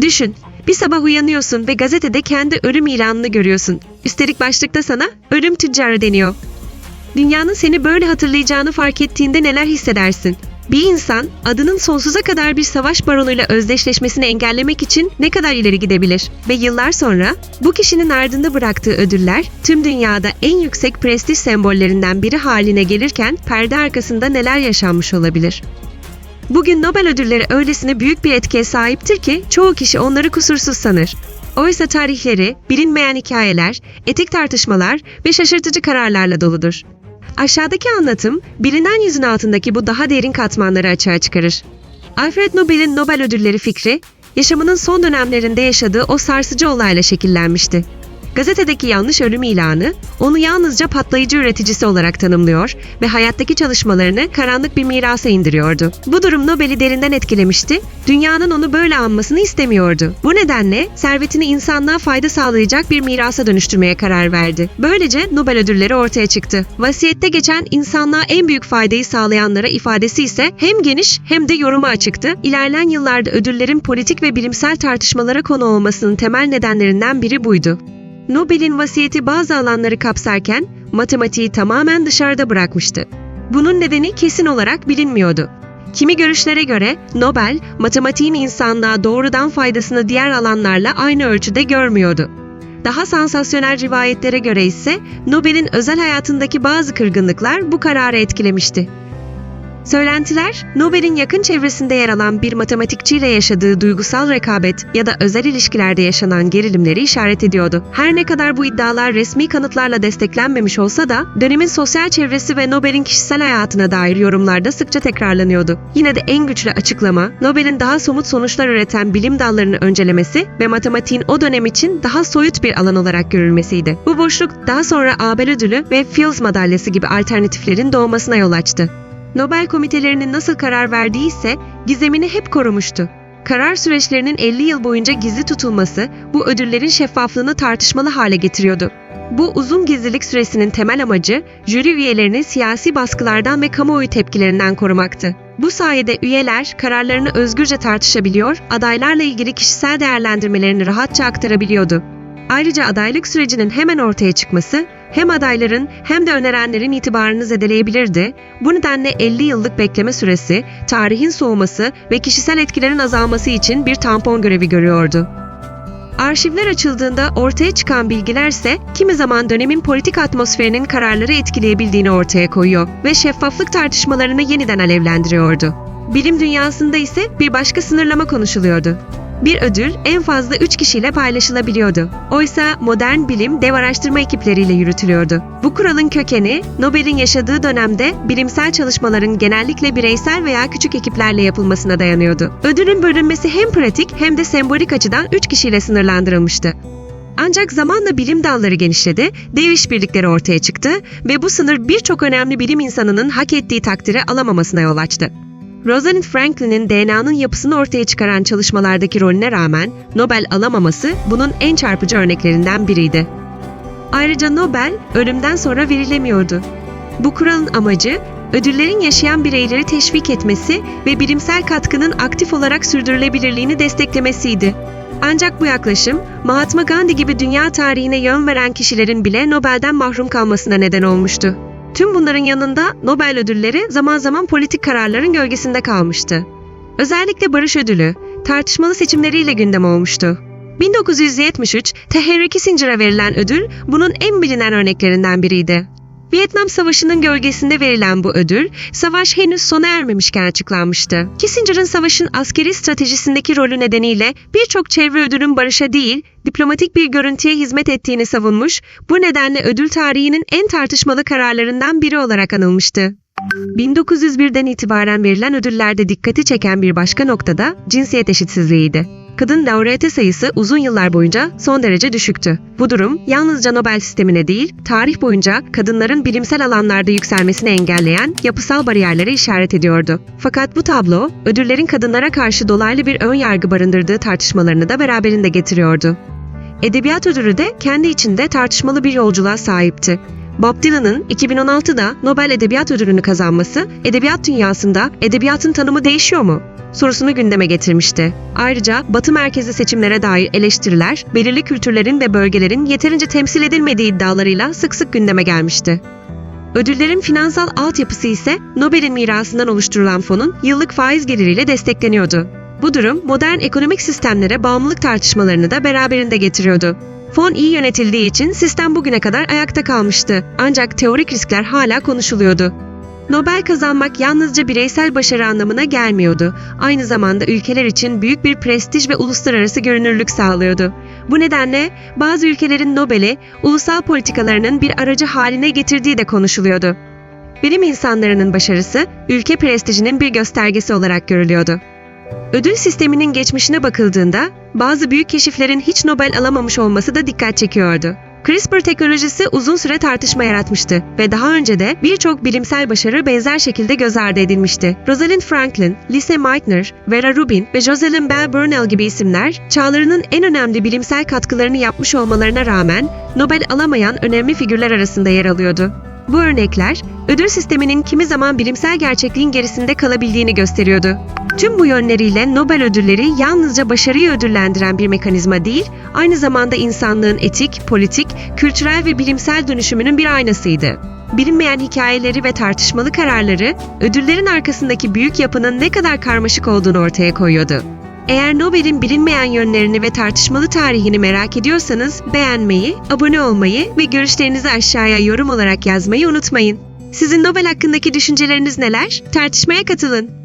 Düşün, bir sabah uyanıyorsun ve gazetede kendi ölüm ilanını görüyorsun. Üstelik başlıkta sana ölüm tüccarı deniyor. Dünyanın seni böyle hatırlayacağını fark ettiğinde neler hissedersin? Bir insan adının sonsuza kadar bir savaş baronuyla özdeşleşmesini engellemek için ne kadar ileri gidebilir? Ve yıllar sonra bu kişinin ardında bıraktığı ödüller tüm dünyada en yüksek prestij sembollerinden biri haline gelirken perde arkasında neler yaşanmış olabilir? Bugün Nobel ödülleri öylesine büyük bir etkiye sahiptir ki çoğu kişi onları kusursuz sanır. Oysa tarihleri, bilinmeyen hikayeler, etik tartışmalar ve şaşırtıcı kararlarla doludur. Aşağıdaki anlatım, bilinen yüzün altındaki bu daha derin katmanları açığa çıkarır. Alfred Nobel'in Nobel ödülleri fikri, yaşamının son dönemlerinde yaşadığı o sarsıcı olayla şekillenmişti. Gazetedeki yanlış ölüm ilanı, onu yalnızca patlayıcı üreticisi olarak tanımlıyor ve hayattaki çalışmalarını karanlık bir mirasa indiriyordu. Bu durum Nobel'i derinden etkilemişti, dünyanın onu böyle anmasını istemiyordu. Bu nedenle servetini insanlığa fayda sağlayacak bir mirasa dönüştürmeye karar verdi. Böylece Nobel ödülleri ortaya çıktı. Vasiyette geçen insanlığa en büyük faydayı sağlayanlara ifadesi ise hem geniş hem de yoruma açıktı. İlerleyen yıllarda ödüllerin politik ve bilimsel tartışmalara konu olmasının temel nedenlerinden biri buydu. Nobel'in vasiyeti bazı alanları kapsarken matematiği tamamen dışarıda bırakmıştı. Bunun nedeni kesin olarak bilinmiyordu. Kimi görüşlere göre Nobel, matematiğin insanlığa doğrudan faydasını diğer alanlarla aynı ölçüde görmüyordu. Daha sansasyonel rivayetlere göre ise Nobel'in özel hayatındaki bazı kırgınlıklar bu kararı etkilemişti. Söylentiler, Nobel'in yakın çevresinde yer alan bir matematikçiyle yaşadığı duygusal rekabet ya da özel ilişkilerde yaşanan gerilimleri işaret ediyordu. Her ne kadar bu iddialar resmi kanıtlarla desteklenmemiş olsa da dönemin sosyal çevresi ve Nobel'in kişisel hayatına dair yorumlarda sıkça tekrarlanıyordu. Yine de en güçlü açıklama, Nobel'in daha somut sonuçlar üreten bilim dallarını öncelemesi ve matematiğin o dönem için daha soyut bir alan olarak görülmesiydi. Bu boşluk daha sonra Abel ödülü ve Fields madalyası gibi alternatiflerin doğmasına yol açtı. Nobel komitelerinin nasıl karar verdiği ise gizemini hep korumuştu. Karar süreçlerinin 50 yıl boyunca gizli tutulması bu ödüllerin şeffaflığını tartışmalı hale getiriyordu. Bu uzun gizlilik süresinin temel amacı jüri üyelerini siyasi baskılardan ve kamuoyu tepkilerinden korumaktı. Bu sayede üyeler kararlarını özgürce tartışabiliyor, adaylarla ilgili kişisel değerlendirmelerini rahatça aktarabiliyordu. Ayrıca adaylık sürecinin hemen ortaya çıkması hem adayların hem de önerenlerin itibarını zedeleyebilirdi. Bu nedenle 50 yıllık bekleme süresi, tarihin soğuması ve kişisel etkilerin azalması için bir tampon görevi görüyordu. Arşivler açıldığında ortaya çıkan bilgiler ise kimi zaman dönemin politik atmosferinin kararları etkileyebildiğini ortaya koyuyor ve şeffaflık tartışmalarını yeniden alevlendiriyordu. Bilim dünyasında ise bir başka sınırlama konuşuluyordu. Bir ödül en fazla 3 kişiyle paylaşılabiliyordu. Oysa modern bilim dev araştırma ekipleriyle yürütülüyordu. Bu kuralın kökeni Nobel'in yaşadığı dönemde bilimsel çalışmaların genellikle bireysel veya küçük ekiplerle yapılmasına dayanıyordu. Ödülün bölünmesi hem pratik hem de sembolik açıdan 3 kişiyle sınırlandırılmıştı. Ancak zamanla bilim dalları genişledi, dev işbirlikleri ortaya çıktı ve bu sınır birçok önemli bilim insanının hak ettiği takdiri alamamasına yol açtı. Rosalind Franklin'in DNA'nın yapısını ortaya çıkaran çalışmalardaki rolüne rağmen Nobel alamaması bunun en çarpıcı örneklerinden biriydi. Ayrıca Nobel ölümden sonra verilemiyordu. Bu kuralın amacı ödüllerin yaşayan bireyleri teşvik etmesi ve bilimsel katkının aktif olarak sürdürülebilirliğini desteklemesiydi. Ancak bu yaklaşım Mahatma Gandhi gibi dünya tarihine yön veren kişilerin bile Nobel'den mahrum kalmasına neden olmuştu. Tüm bunların yanında Nobel ödülleri zaman zaman politik kararların gölgesinde kalmıştı. Özellikle barış ödülü tartışmalı seçimleriyle gündem olmuştu. 1973 T. Henry Kissinger'a verilen ödül bunun en bilinen örneklerinden biriydi. Vietnam Savaşı'nın gölgesinde verilen bu ödül, savaş henüz sona ermemişken açıklanmıştı. Kissinger'ın savaşın askeri stratejisindeki rolü nedeniyle birçok çevre ödülün barışa değil, diplomatik bir görüntüye hizmet ettiğini savunmuş, bu nedenle ödül tarihinin en tartışmalı kararlarından biri olarak anılmıştı. 1901'den itibaren verilen ödüllerde dikkati çeken bir başka noktada cinsiyet eşitsizliğiydi. Kadın laureate sayısı uzun yıllar boyunca son derece düşüktü. Bu durum yalnızca Nobel sistemine değil, tarih boyunca kadınların bilimsel alanlarda yükselmesini engelleyen yapısal bariyerlere işaret ediyordu. Fakat bu tablo, ödüllerin kadınlara karşı dolaylı bir ön yargı barındırdığı tartışmalarını da beraberinde getiriyordu. Edebiyat ödülü de kendi içinde tartışmalı bir yolculuğa sahipti. Bob Dylan'ın 2016'da Nobel Edebiyat Ödülünü kazanması, edebiyat dünyasında edebiyatın tanımı değişiyor mu? Sorusunu gündeme getirmişti. Ayrıca Batı merkezli seçimlere dair eleştiriler, belirli kültürlerin ve bölgelerin yeterince temsil edilmediği iddialarıyla sık sık gündeme gelmişti. Ödüllerin finansal altyapısı ise Nobel'in mirasından oluşturulan fonun yıllık faiz geliriyle destekleniyordu. Bu durum modern ekonomik sistemlere bağımlılık tartışmalarını da beraberinde getiriyordu. Fon iyi yönetildiği için sistem bugüne kadar ayakta kalmıştı. Ancak teorik riskler hala konuşuluyordu. Nobel kazanmak yalnızca bireysel başarı anlamına gelmiyordu. Aynı zamanda ülkeler için büyük bir prestij ve uluslararası görünürlük sağlıyordu. Bu nedenle bazı ülkelerin Nobel'i ulusal politikalarının bir aracı haline getirdiği de konuşuluyordu. Bilim insanlarının başarısı ülke prestijinin bir göstergesi olarak görülüyordu. Ödül sisteminin geçmişine bakıldığında bazı büyük keşiflerin hiç Nobel alamamış olması da dikkat çekiyordu. CRISPR teknolojisi uzun süre tartışma yaratmıştı ve daha önce de birçok bilimsel başarı benzer şekilde göz ardı edilmişti. Rosalind Franklin, Lise Meitner, Vera Rubin ve Jocelyn Bell Burnell gibi isimler çağlarının en önemli bilimsel katkılarını yapmış olmalarına rağmen Nobel alamayan önemli figürler arasında yer alıyordu. Bu örnekler ödül sisteminin kimi zaman bilimsel gerçekliğin gerisinde kalabildiğini gösteriyordu. Tüm bu yönleriyle Nobel ödülleri yalnızca başarıyı ödüllendiren bir mekanizma değil, aynı zamanda insanlığın etik, politik, kültürel ve bilimsel dönüşümünün bir aynasıydı. Bilinmeyen hikayeleri ve tartışmalı kararları ödüllerin arkasındaki büyük yapının ne kadar karmaşık olduğunu ortaya koyuyordu. Eğer Nobel'in bilinmeyen yönlerini ve tartışmalı tarihini merak ediyorsanız beğenmeyi, abone olmayı ve görüşlerinizi aşağıya yorum olarak yazmayı unutmayın. Sizin Nobel hakkındaki düşünceleriniz neler? Tartışmaya katılın.